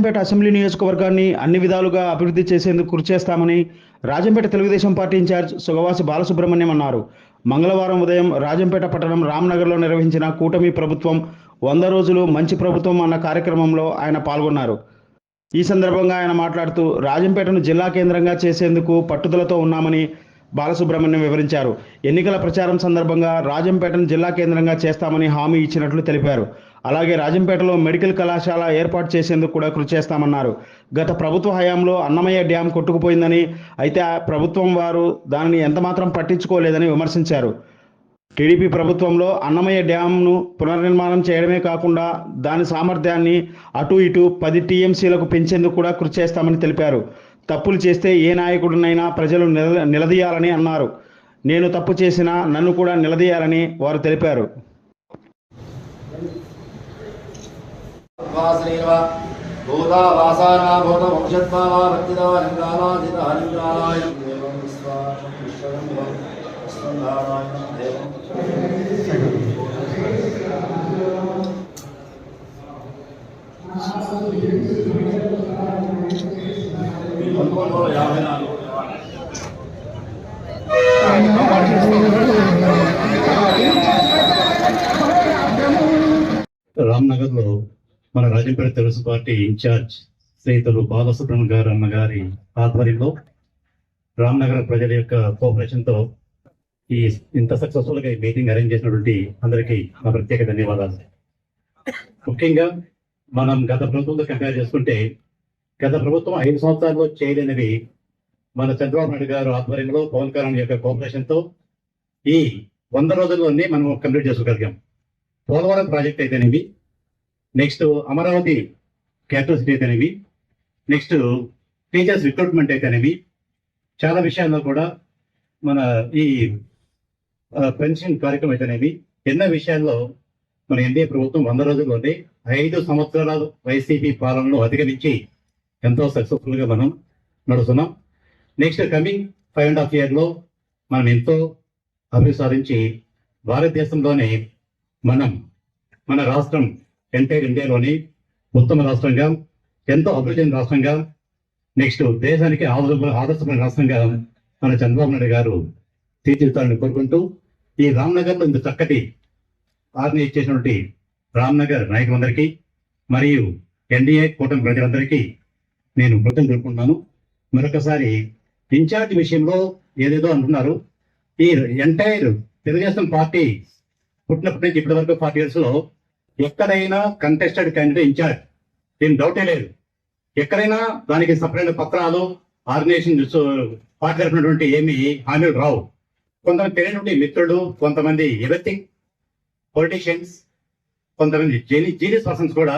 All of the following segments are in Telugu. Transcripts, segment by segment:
రాజంపేట అసెంబ్లీ నియోజకవర్గాన్ని అన్ని విధాలుగా అభివృద్ధి చేసేందుకు కృషి చేస్తామని Rajampet Telugu Desam party in charge Sugavasi Balasubramanyam అన్నారు. మంగళవారం ఉదయం రాజంపేట పట్టణం రామ్నగర్లో నిర్వహించిన కూటమి ప్రభుత్వం వంద రోజులు మంచి ప్రభుత్వం అన్న కార్యక్రమంలో ఆయన పాల్గొన్నారు. ఈ సందర్భంగా ఆయన మాట్లాడుతూ రాజంపేటను జిల్లా కేంద్రంగా చేసేందుకు పట్టుదలతో ఉన్నామని బాలసుబ్రహ్మణ్యం వివరించారు. ఎన్నికల ప్రచారం సందర్భంగా రాజంపేటను జిల్లా కేంద్రంగా చేస్తామని హామీ ఇచ్చినట్లు తెలిపారు. అలాగే రాజంపేటలో మెడికల్ కళాశాల ఏర్పాటు చేసేందుకు కూడా కృషి చేస్తామన్నారు. గత ప్రభుత్వ హయాంలో అన్నమయ్య డ్యాం కొట్టుకుపోయిందని అయితే ఆ ప్రభుత్వం వారు దానిని ఎంతమాత్రం పట్టించుకోలేదని విమర్శించారు. టీడీపీ ప్రభుత్వంలో అన్నమయ్య డ్యాంను పునర్నిర్మాణం చేయడమే కాకుండా దాని సామర్థ్యాన్ని అటు ఇటు పది టీఎంసీలకు పెంచేందుకు కూడా కృషి చేస్తామని తెలిపారు. తప్పులు చేస్తే ఏ నాయకుడినైనా ప్రజలు నిల నిలదీయాలని అన్నారు. నేను తప్పు చేసినా నన్ను కూడా నిలదీయాలని వారు తెలిపారు. వాసనేవ భూతా వాసానా భూత వంశత్వా వా భక్తిదా లింగాలాజిత లింగాలాయ దేవం విశ్వాసం దేవం పంతొమ్మిది యాభై నాలుగు మన రాజంపేట తెలుగు పార్టీ ఇన్ఛార్జ్ స్నేహితులు బాలసుబ్రహ్మణ్య గారు అన్న గారి ఆధ్వర్యంలో రామ్నగర్ ప్రజల యొక్క కోఆపరేషన్తో ఈ ఇంత సక్సెస్ఫుల్గా ఈ మీటింగ్ అరేంజ్ చేసినటువంటి అందరికీ నా ప్రత్యేక ధన్యవాదాలు. ముఖ్యంగా మనం గత ప్రభుత్వంతో కంపేర్ చేసుకుంటే గత ప్రభుత్వం ఐదు సంవత్సరాల్లో చేయలేనివి మన చంద్రబాబు నాయుడు గారు ఆధ్వర్యంలో పవన్ కళ్యాణ్ యొక్క కోఆపరేషన్తో ఈ వంద రోజుల్లోనే మనం కంప్లీట్ చేసుకోగలిగాం. పోలవరం ప్రాజెక్ట్ అయితేనేవి నెక్స్ట్ అమరావతి క్యాపిటల్ సిటీ అయితేనేవి నెక్స్ట్ టీచర్స్ రిక్రూట్మెంట్ అయితేనేవి చాలా విషయాల్లో కూడా మన ఈ పెన్షన్ కార్యక్రమం అయితేనేవి ఎన్నో విషయాల్లో మన ఎన్డీఏ ప్రభుత్వం వంద రోజుల్లోనే ఐదు సంవత్సరాల వైసీపీ పాలనను అధిగమించి ఎంతో సక్సెస్ఫుల్గా మనం నడుస్తున్నాం. Next coming five and half ఇయర్లో మనం ఎంతో అభివృద్ధి సాధించి భారతదేశంలోనే మనం మన రాష్ట్రం ఎంటైర్ ఇండియాలోని ఉత్తమ రాష్ట్రంగా ఎంతో అభివృద్ధి రాష్ట్రంగా నెక్స్ట్ దేశానికి ఆదర్శ ఆదర్శమైన రాష్ట్రంగా మన చంద్రబాబు నాయుడు గారు తీర్చిదిద్దాలని కోరుకుంటూ ఈ రామ్నగర్లో ఇంత చక్కటి ఆర్గనైజ్ చేసినటువంటి రామ్నగర్ నాయకులందరికీ మరియు ఎన్డీఏ కూటమి ప్రజలందరికీ నేను కృతజ్ఞతలు తెలుపుకుంటున్నాను. మరొకసారి ఇన్ఛార్జ్ విషయంలో ఏదేదో అంటున్నారు. ఈ ఎంటైర్ తెలుగుదేశం పార్టీ పుట్టినప్పటి నుంచి ఇప్పటి వరకు ఫార్టీ ఇయర్స్లో ఎక్కడైనా కంటెస్టెడ్ క్యాండిడేట్ ఇన్ఛార్జ్ దీని డౌటే లేదు. ఎక్కడైనా దానికి సపరేట్ పత్రాలు ఆర్గనైజేషన్ పార్టీ తరఫునటువంటి ఏమి హామీలు రావు. కొంతమంది తెలియనటువంటి మిత్రులు కొంతమంది ఎవరిథింగ్ పొలిటీషియన్స్ కొంతమంది జీని జీనియస్ పర్సన్స్ కూడా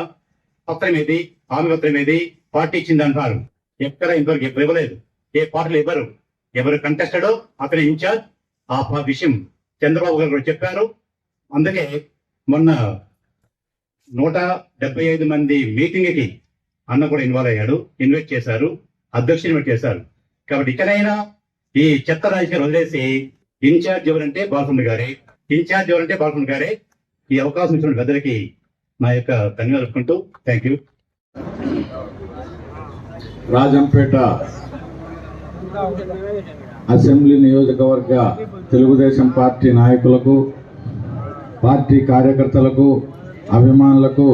పత్రం ఏది హామీ పత్రం ఏది పార్టీ ఇచ్చింది అంటారు ఎక్కడ ఇంతవరకు ఎప్పుడు ఇవ్వలేదు. ఏ పార్టీలు ఇవ్వరు. ఎవరు కంటెస్టెడో అతని ఇన్ఛార్జ్ ఆ విషయం చంద్రబాబు గారు చెప్పారు. అందుకే మొన్న నూట డెబ్బై ఐదు మంది మీటింగ్కి అన్న కూడా ఇన్వాల్వ్ అయ్యాడు ఇన్వైట్ చేశారు అధ్యక్షుని ఇన్వైట్ చేశారు. కాబట్టి ఇక్కడైనా ఈ చెత్త రాజకీయాలు వదిలేసి ఇన్ఛార్జ్ ఎవరంటే బాలసుండ గారే ఇన్ఛార్జ్ ఎవరంటే బాలసుండ గారే ఈ అవకాశం ఇచ్చిన పెద్దలకి నా యొక్క ధన్యవాదాలు చెప్పుకుంటూ థ్యాంక్ యూ రాజంపేట అసెంబ్లీ నియోజకవర్గ తెలుగుదేశం పార్టీ నాయకులకు పార్టీ కార్యకర్తలకు అభిమానులకు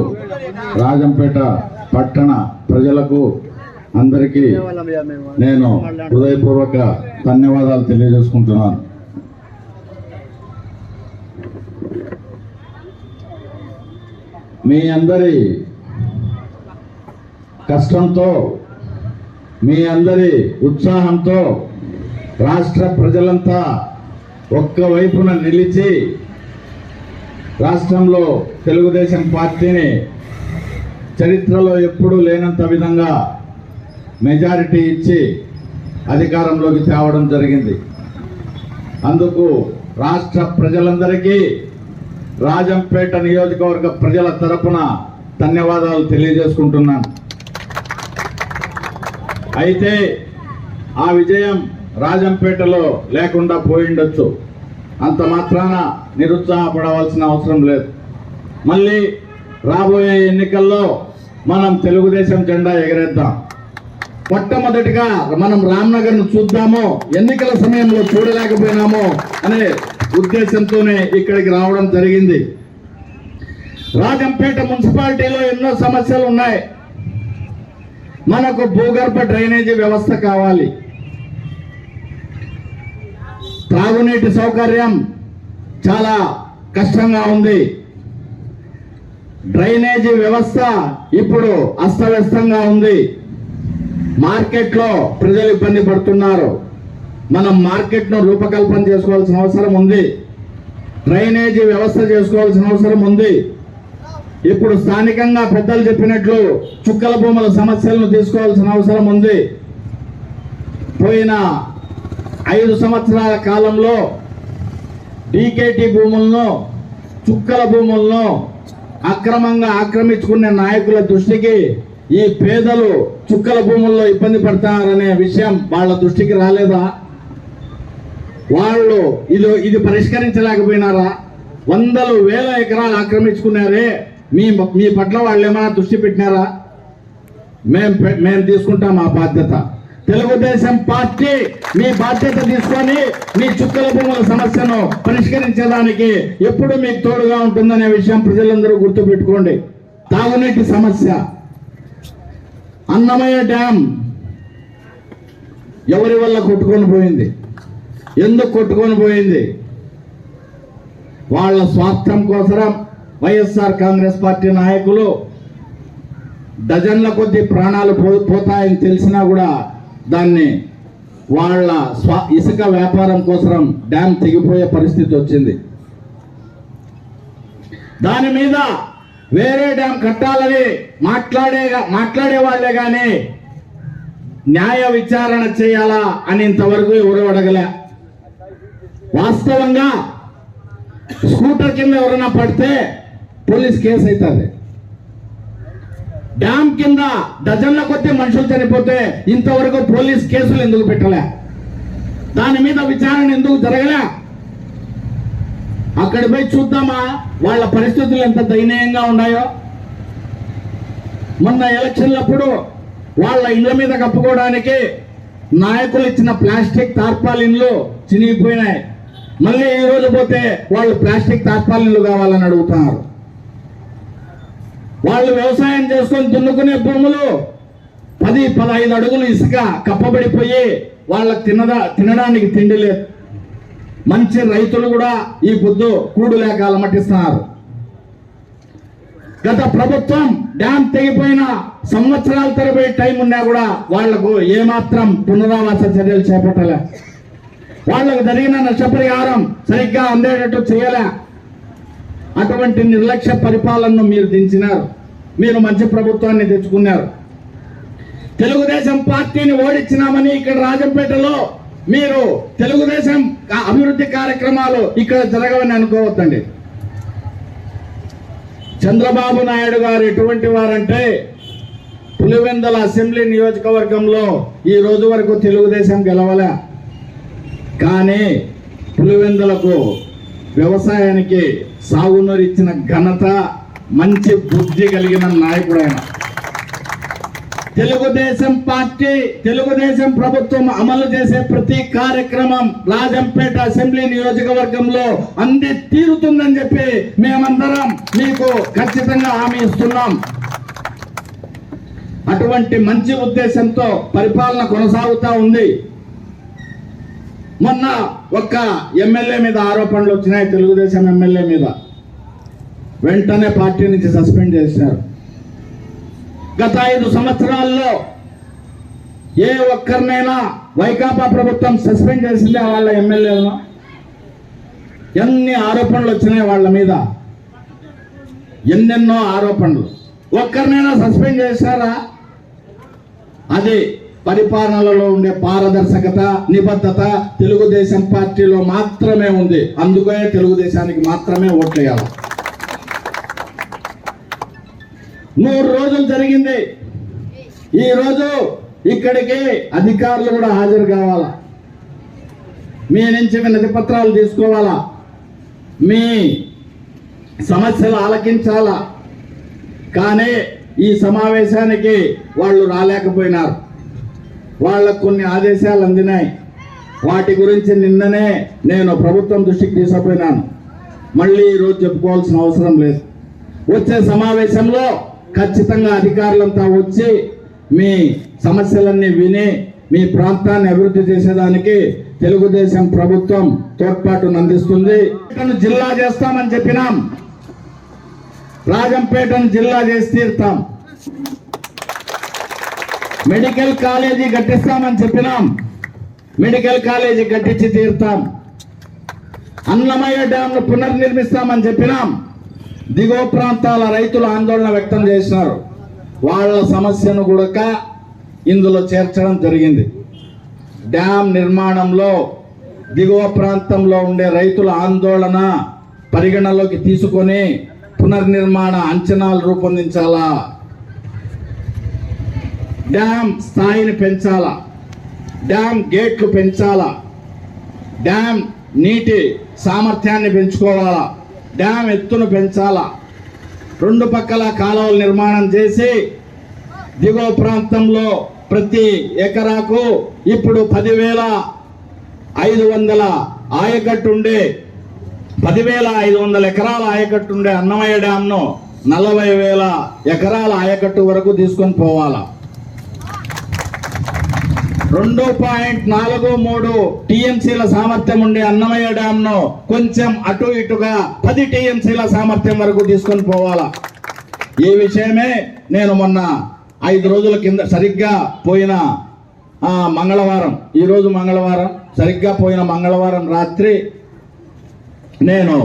రాజంపేట పట్టణ ప్రజలకు అందరికీ నేను హృదయపూర్వక ధన్యవాదాలు తెలియజేసుకుంటున్నాను. మీ అందరి కష్టంతో మీ అందరి ఉత్సాహంతో రాష్ట్ర ప్రజలంతా ఒక్క వైపున నిలిచి రాష్ట్రంలో తెలుగుదేశం పార్టీని చరిత్రలో ఎప్పుడూ లేనంత విధంగా మెజారిటీ ఇచ్చి అధికారంలోకి తేవడం జరిగింది. అందుకు రాష్ట్ర ప్రజలందరికీ రాజంపేట నియోజకవర్గ ప్రజల తరపున ధన్యవాదాలు తెలియజేసుకుంటున్నాను. అయితే ఆ విజయం రాజంపేటలో లేకుండా పోయిండొచ్చు. అంత మాత్రాన నిరుత్సాహపడవలసిన అవసరం లేదు. మళ్ళీ రాబోయే ఎన్నికల్లో మనం తెలుగుదేశం జెండా ఎగరేద్దాం. మొట్టమొదటిగా మనం రామ్నగర్ను చూద్దామో చూద్దాము ఎన్నికల సమయంలో చూడలేకపోయినాము అనే ఉద్దేశంతోనే ఇక్కడికి రావడం జరిగింది. రాజంపేట మున్సిపాలిటీలో ఎన్నో సమస్యలు ఉన్నాయి. మనకు భూగర్భ డ్రైనేజీ వ్యవస్థ కావాలి. త్రాగునీటి సౌకర్యం చాలా కష్టంగా ఉంది. డ్రైనేజీ వ్యవస్థ ఇప్పుడు అస్తవ్యస్తంగా ఉంది. మార్కెట్లో ప్రజలు ఇబ్బంది పడుతున్నారు. మనం మార్కెట్ను రూపకల్పన చేసుకోవాల్సిన అవసరం ఉంది. డ్రైనేజీ వ్యవస్థ చేసుకోవాల్సిన అవసరం ఉంది. ఇప్పుడు స్థానికంగా పెద్దలు చెప్పినట్లు చుక్కల భూముల సమస్యలను తీసుకోవాల్సిన అవసరం ఉంది. పోయిన ఐదు సంవత్సరాల కాలంలో డీకేటీ భూములను చుక్కల భూములను అక్రమంగా ఆక్రమించుకునే నాయకుల దృష్టికి ఈ పేదలు చుక్కల భూముల్లో ఇబ్బంది పడతారనే విషయం వాళ్ళ దృష్టికి రాలేదా? వాళ్ళు ఇది ఇది పరిష్కరించలేకపోయినారా? వందలు వేల ఎకరాలు ఆక్రమించుకున్నారే మీ మీ పట్ల వాళ్ళు ఏమైనా దృష్టి పెట్టినారా? మేం మేము తీసుకుంటాం ఆ బాధ్యత. తెలుగుదేశం పార్టీ మీ బాధ్యత తీసుకొని మీ చుక్కల భూముల సమస్యను పరిష్కరించడానికి ఎప్పుడు మీకు తోడుగా ఉంటుందనే విషయం ప్రజలందరూ గుర్తుపెట్టుకోండి. తాగునీటి సమస్య. అన్నమయ్య డ్యాం ఎవరి వల్ల కొట్టుకొని పోయింది? ఎందుకు కొట్టుకొని పోయింది? వాళ్ళ స్వార్థం కోసరం వైఎస్ఆర్ కాంగ్రెస్ పార్టీ నాయకులు డజన్ల కొద్ది ప్రాణాలు పో- పోతాయని తెలిసినా కూడా దాన్ని వాళ్ళ స్వ ఇసుక వ్యాపారం కోసం డ్యామ్ తెగిపోయే పరిస్థితి వచ్చింది. దాని మీద వేరే డ్యామ్ కట్టాలని మాట్లాడే మాట్లాడే వాళ్ళే కానీ న్యాయ విచారణ చేయాలా అని ఇంతవరకు ఎవరు అడగలే. వాస్తవంగా స్కూటర్ కింద ఎవరైనా పడితే పోలీస్ కేసు అవుతుంది డ్యామ్ కింద డజన్ల కొద్ది మనుషులు చనిపోతే ఇంతవరకు పోలీస్ కేసులు ఎందుకు పెట్టలే? దాని మీద విచారణ ఎందుకు జరగలే? అక్కడ పోయి చూద్దామా? వాళ్ళ పరిస్థితులు ఎంత దయనీయంగా ఉన్నాయో? మొన్న ఎలక్షన్లప్పుడు వాళ్ళ ఇళ్ళ మీద కప్పుకోవడానికి నాయకులు ఇచ్చిన ప్లాస్టిక్ తార్పాలిన్లు చినిగిపోయినాయి. మళ్ళీ ఈ రోజు పోతే వాళ్ళు ప్లాస్టిక్ తార్పాలిన్లు కావాలని అడుగుతున్నారు. వాళ్ళు వ్యవసాయం చేసుకొని దున్నుకునే భూములు పది పదహైదు అడుగులు ఇసుక కప్పబడిపోయి వాళ్ళకి తినదా తినడానికి తిండి లేదు. మంచి రైతులు కూడా ఈ పొద్దు కూడు లేక అలమటిస్తున్నారు. గత ప్రభుత్వం డ్యామ్ తెగిపోయిన సంవత్సరాల తరబడి టైం ఉన్నా కూడా వాళ్ళకు ఏమాత్రం పునరావాస చర్యలు చేపట్టలే. వాళ్ళకు జరిగిన నష్టపరిహారం సరిగ్గా అందేటట్టు చేయలే. అటువంటి నిర్లక్ష్య పరిపాలనను మీరు దించినారు. మీరు మంచి ప్రభుత్వాన్ని తెచ్చుకున్నారు. తెలుగుదేశం పార్టీని ఓడించినామని ఇక్కడ రాజంపేటలో మీరు తెలుగుదేశం అభివృద్ధి కార్యక్రమాలు ఇక్కడ జరగవని అనుకోవద్దండి. చంద్రబాబు నాయుడు గారు ఎటువంటి వారంటే పులివెందల అసెంబ్లీ నియోజకవర్గంలో ఈ రోజు వరకు తెలుగుదేశం గెలవలే. కానీ పులివెందులకు వ్యవసాయానికి సాగునీరు ఇచ్చిన ఘనత మంచి బుద్ధి కలిగిన నాయకుడు ఆయన. తెలుగుదేశం పార్టీ తెలుగుదేశం ప్రభుత్వం అమలు చేసే ప్రతి కార్యక్రమం రాజంపేట అసెంబ్లీ నియోజకవర్గంలో అంది తీరుతుందని చెప్పి మేమందరం మీకు ఖచ్చితంగా హామీ ఇస్తున్నాం. అటువంటి మంచి ఉద్దేశంతో పరిపాలన కొనసాగుతూ ఉంది. మొన్న ఒక్క ఎమ్మెల్యే మీద ఆరోపణలు వచ్చినాయి తెలుగుదేశం ఎమ్మెల్యే మీద. వెంటనే పార్టీ నుంచి సస్పెండ్ చేశారు. గత ఐదు సంవత్సరాల్లో ఏ ఒక్కరినైనా వైకాపా ప్రభుత్వం సస్పెండ్ చేసిందే వాళ్ళ ఎమ్మెల్యేలను? ఎన్ని ఆరోపణలు వచ్చినాయి వాళ్ళ మీద? ఎన్నెన్నో ఆరోపణలు. ఒక్కరినైనా సస్పెండ్ చేశారా? అది పరిపాలనలో ఉండే పారదర్శకత నిబద్ధత తెలుగుదేశం పార్టీలో మాత్రమే ఉంది. అందుకే తెలుగుదేశానికి మాత్రమే ఓట్లేయాలి. నూరు రోజులు జరిగింది. ఈ రోజు ఇక్కడికి అధికారులు కూడా హాజరు కావాలా? మీ నుంచి వినతి పత్రాలు తీసుకోవాలా? మీ సమస్యలు ఆలకించాలా? కానీ ఈ సమావేశానికి వాళ్ళు రాలేకపోయినారు. వాళ్ళకు కొన్ని ఆదేశాలు అందినాయి. వాటి గురించి నిన్ననే నేను ప్రభుత్వం దృష్టికి తీసుకుపోయినాను. మళ్ళీ ఈరోజు చెప్పుకోవాల్సిన అవసరం లేదు. వచ్చే సమావేశంలో ఖచ్చితంగా అధికారులంతా వచ్చి మీ సమస్యలన్నీ విని మీ ప్రాంతాన్ని అభివృద్ధి చేసేదానికి తెలుగుదేశం ప్రభుత్వం తోడ్పాటును అందిస్తుంది. జిల్లా చేస్తామని చెప్పినాం. రాజంపేటను జిల్లా చేసి తీరుతాం. మెడికల్ కాలేజీ కట్టిస్తామని చెప్పినాం. మెడికల్ కాలేజీ కట్టించి తీరుతాం. అన్నమయ్య డ్యామ్ను పునర్నిర్మిస్తామని చెప్పినాం. దిగువ ప్రాంతాల రైతులు ఆందోళన వ్యక్తం చేసినారు వాళ్ళ సమస్యను కూడా ఇందులో చేర్చడం జరిగింది. డ్యామ్ నిర్మాణంలో దిగువ ప్రాంతంలో ఉండే రైతుల ఆందోళన పరిగణలోకి తీసుకొని పునర్నిర్మాణ అంచనాలు రూపొందించాలా? డ్యామ్ స్థాయిని పెంచాలా? డ్యామ్ గేట్లు పెంచాలా? డ్యామ్ నీటి సామర్థ్యాన్ని పెంచుకోవాలా? డ్యామ్ ఎత్తును పెంచాలా? రెండు పక్కల కాలువలు నిర్మాణం చేసి దిగువ ప్రాంతంలో ప్రతి ఎకరాకు ఇప్పుడు పదివేల ఐదు వందల ఆయకట్టు ఉండే పదివేల ఐదు వందల ఎకరాల ఆయకట్టు ఉండే అన్నమయ్య డ్యామ్ను నలభై వేల ఎకరాల ఆయకట్టు వరకు తీసుకొని పోవాలా? రెండు పాయింట్ నాలుగు మూడు టీఎంసీల సామర్థ్యం ఉండే అన్నమయ్య డ్యామ్ను కొంచెం అటు ఇటుగా పది టీఎంసీల సామర్థ్యం వరకు తీసుకొని పోవాలా. ఈ విషయమే నేను మొన్న ఐదు రోజుల కింద సరిగ్గా పోయిన మంగళవారం. ఈరోజు మంగళవారం సరిగ్గా పోయిన మంగళవారం రాత్రి నేను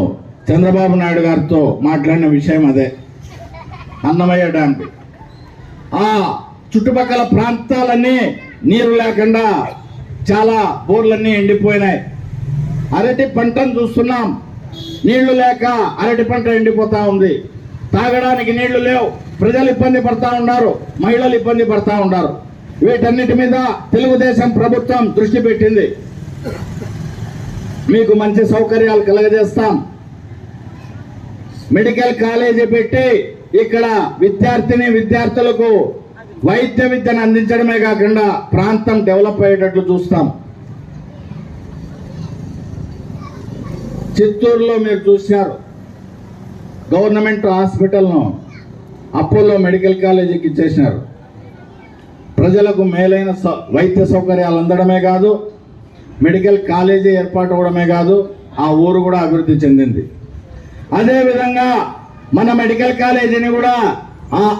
చంద్రబాబు నాయుడు గారితో మాట్లాడిన విషయం అదే. అన్నమయ్య డ్యామ్ ఆ చుట్టుపక్కల ప్రాంతాలన్నీ నీరు లేకుండా చాలా బోర్లన్నీ ఎండిపోయినాయి. అరటి పంటను చూస్తున్నాం. నీళ్ళు లేక అరటి పంట ఎండిపోతా ఉంది. తాగడానికి నీళ్ళు లేవు. ప్రజలు ఇబ్బంది పడతా ఉన్నారు. మహిళలు ఇబ్బంది పడతా ఉన్నారు. వీటన్నిటి మీద తెలుగుదేశం ప్రభుత్వం దృష్టి పెట్టింది. మీకు మంచి సౌకర్యాలు కలగజేస్తాం. మెడికల్ కాలేజీ పెట్టి ఇక్కడ విద్యార్థిని విద్యార్థులకు వైద్య విద్యను అందించడమే కాకుండా ప్రాంతం డెవలప్ అయ్యేటట్లు చూస్తాం. చిత్తూరులో మీరు చూశారు గవర్నమెంట్ హాస్పిటల్ను అపోలో మెడికల్ కాలేజీకి ఇచ్చేసినారు. ప్రజలకు మేలైన సౌ- వైద్య సౌకర్యాలు అందడమే కాదు మెడికల్ కాలేజీ ఏర్పాటు అవడమే కాదు ఆ ఊరు కూడా అభివృద్ధి చెందింది. అదేవిధంగా మన మెడికల్ కాలేజీని కూడా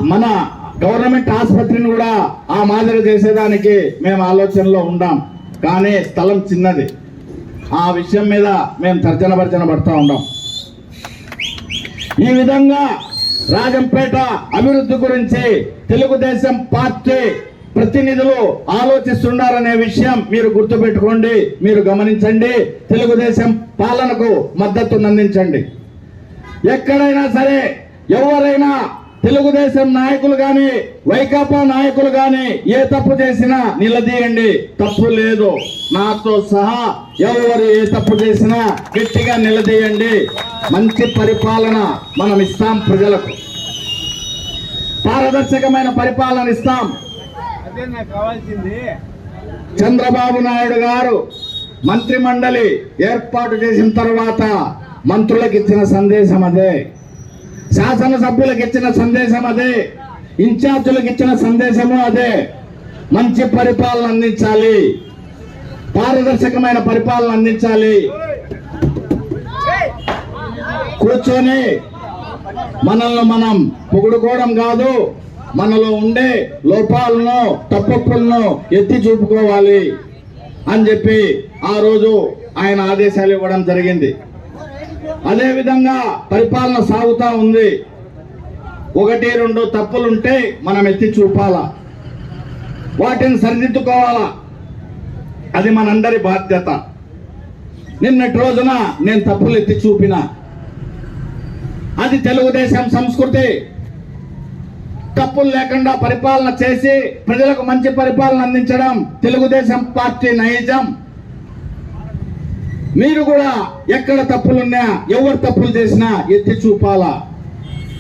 మన గవర్నమెంట్ ఆసుపత్రిని కూడా ఆ మాదిరి చేసేదానికి మేము ఆలోచనలో ఉన్నాం కానీ స్థలం చిన్నది. ఆ విషయం మీద మేము తర్జన భర్జన పడుతూ ఉన్నాం ఈ విధంగా రాజంపేట అభివృద్ధి గురించి తెలుగుదేశం పార్టీ ప్రతినిధులు ఆలోచిస్తున్నారనే విషయం మీరు గుర్తుపెట్టుకోండి మీరు గమనించండి తెలుగుదేశం పాలనకు మద్దతునందించండి ఎక్కడైనా సరే ఎవరైనా తెలుగుదేశం నాయకులు గాని వైకాపా నాయకులు గాని ఏ తప్పు చేసినా నిలదీయండి. తప్పు లేదు. నాతో సహా ఎవరు ఏ తప్పు చేసినా గట్టిగా నిలదీయండి. మంచి పరిపాలన మనం ఇస్తాం ప్రజలకు. పారదర్శకమైన పరిపాలన ఇస్తాం. చంద్రబాబు నాయుడు గారు మంత్రి మండలి ఏర్పాటు చేసిన తర్వాత మంత్రులకు ఇచ్చిన సందేశం అదే. శాసనసభ్యులకు ఇచ్చిన సందేశం అదే. ఇన్ఛార్జీలకు ఇచ్చిన సందేశము అదే. మంచి పరిపాలన అందించాలి. పారదర్శకమైన పరిపాలన అందించాలి. కూర్చొని మనల్ని మనం పొగుడుకోవడం కాదు మనలో ఉండే లోపాలను తప్పులను ఎత్తి చూపుకోవాలి అని చెప్పి ఆ రోజు ఆయన ఆదేశాలు ఇవ్వడం జరిగింది. అదే విధంగా పరిపాలన సాగుతూ ఉంది. ఒకటి రెండు తప్పులుంటే మనం ఎత్తి చూపాలా? వాటిని సరిదిద్దుకోవాలా? అది మనందరి బాధ్యత. నిన్నటి రోజున నేను తప్పులు ఎత్తి చూపిన. అది తెలుగుదేశం సంస్కృతి. తప్పులు లేకుండా పరిపాలన చేసి ప్రజలకు మంచి పరిపాలన అందించడం తెలుగుదేశం పార్టీ నైజం. మీరు కూడా ఎక్కడ తప్పులున్నా ఎవరు తప్పులు చేసినా ఎత్తి చూపాలా.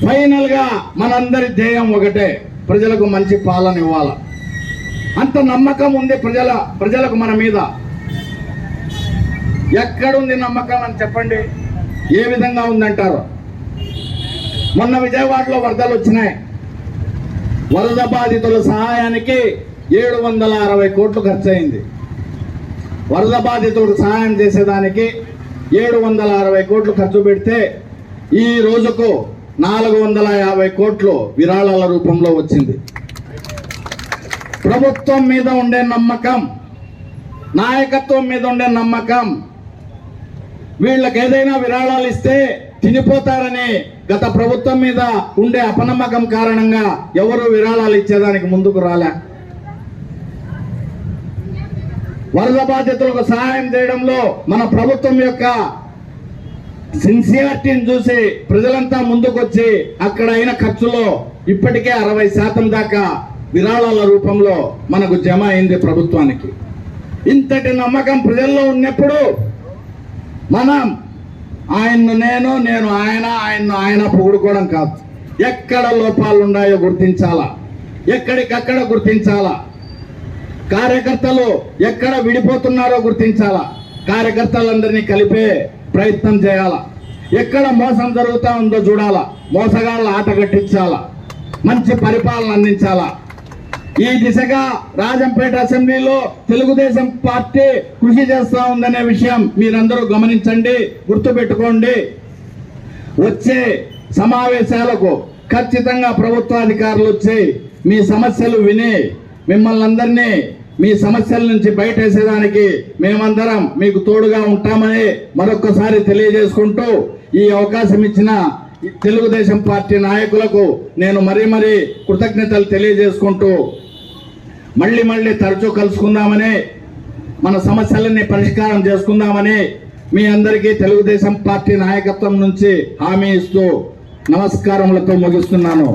ఫైనల్గా మనందరి ధ్యేయం ఒకటే ప్రజలకు మంచి పాలన ఇవ్వాల. అంత నమ్మకం ఉంది ప్రజల ప్రజలకు మన మీద. ఎక్కడుంది నమ్మకం అని చెప్పండి. ఏ విధంగా ఉందంటారు? మొన్న విజయవాడలో వరదలు వచ్చినాయి. వరద బాధితుల సహాయానికి ఏడు వందల అరవై కోట్లు ఖర్చు అయింది వరద బాధితులకు సహాయం చేసేదానికి ఏడు వందల అరవై కోట్లు ఖర్చు పెడితే ఈ రోజుకు నాలుగు వందల యాభై కోట్లు విరాళాల రూపంలో వచ్చింది. ప్రభుత్వం మీద ఉండే నమ్మకం నాయకత్వం మీద ఉండే నమ్మకం వీళ్ళకి ఏదైనా విరాళాలు ఇస్తే తినిపోతారని గత ప్రభుత్వం మీద ఉండే అపనమ్మకం కారణంగా ఎవరు విరాళాలు ఇచ్చేదానికి ముందుకు రాలే. వరద బాధితులకు సహాయం చేయడంలో మన ప్రభుత్వం యొక్క సిన్సియారిటీని చూసి ప్రజలంతా ముందుకొచ్చి అక్కడ అయిన ఖర్చులో ఇప్పటికే అరవై శాతం దాకా విరాళాల రూపంలో మనకు జమ అయింది ప్రభుత్వానికి. ఇంతటి నమ్మకం ప్రజల్లో ఉన్నప్పుడు మనం ఆయన్ను నేను నేను ఆయన ఆయన్ను ఆయన పొగుడుకోవడం కాదు. ఎక్కడ లోపాలు ఉన్నాయో గుర్తించాలా? ఎక్కడికక్కడ గుర్తించాలా? కార్యకర్తలు ఎక్కడ విడిపోతున్నారో గుర్తించాలా? కార్యకర్తలందరినీ కలిపే ప్రయత్నం చేయాలా? ఎక్కడ మోసం జరుగుతూ ఉందో చూడాలా? మోసగాళ్ళ ఆట కట్టించాలా? మంచి పరిపాలన అందించాలా? ఈ దిశగా రాజంపేట అసెంబ్లీలో తెలుగుదేశం పార్టీ కృషి చేస్తూ ఉందనే విషయం మీరందరూ గమనించండి గుర్తుపెట్టుకోండి. వచ్చే సమావేశాలకు ఖచ్చితంగా ప్రభుత్వ అధికారులు వచ్చి మీ సమస్యలు విని మిమ్మల్ని అందరినీ మీ సమస్యల నుంచి బయటేసేదానికి మేమందరం మీకు తోడుగా ఉంటామని మరొక్కసారి తెలియజేసుకుంటూ ఈ అవకాశం ఇచ్చిన తెలుగుదేశం పార్టీ నాయకులకు నేను మరీ మరీ కృతజ్ఞతలు తెలియజేసుకుంటూ మళ్ళీ మళ్ళీ తరచూ కలుసుకుందామని మన సమస్యలన్నీ పరిష్కారం చేసుకుందామని మీ అందరికీ తెలుగుదేశం పార్టీ నాయకత్వం నుంచి హామీ ఇస్తూ నమస్కారములతో ముగిస్తున్నాను.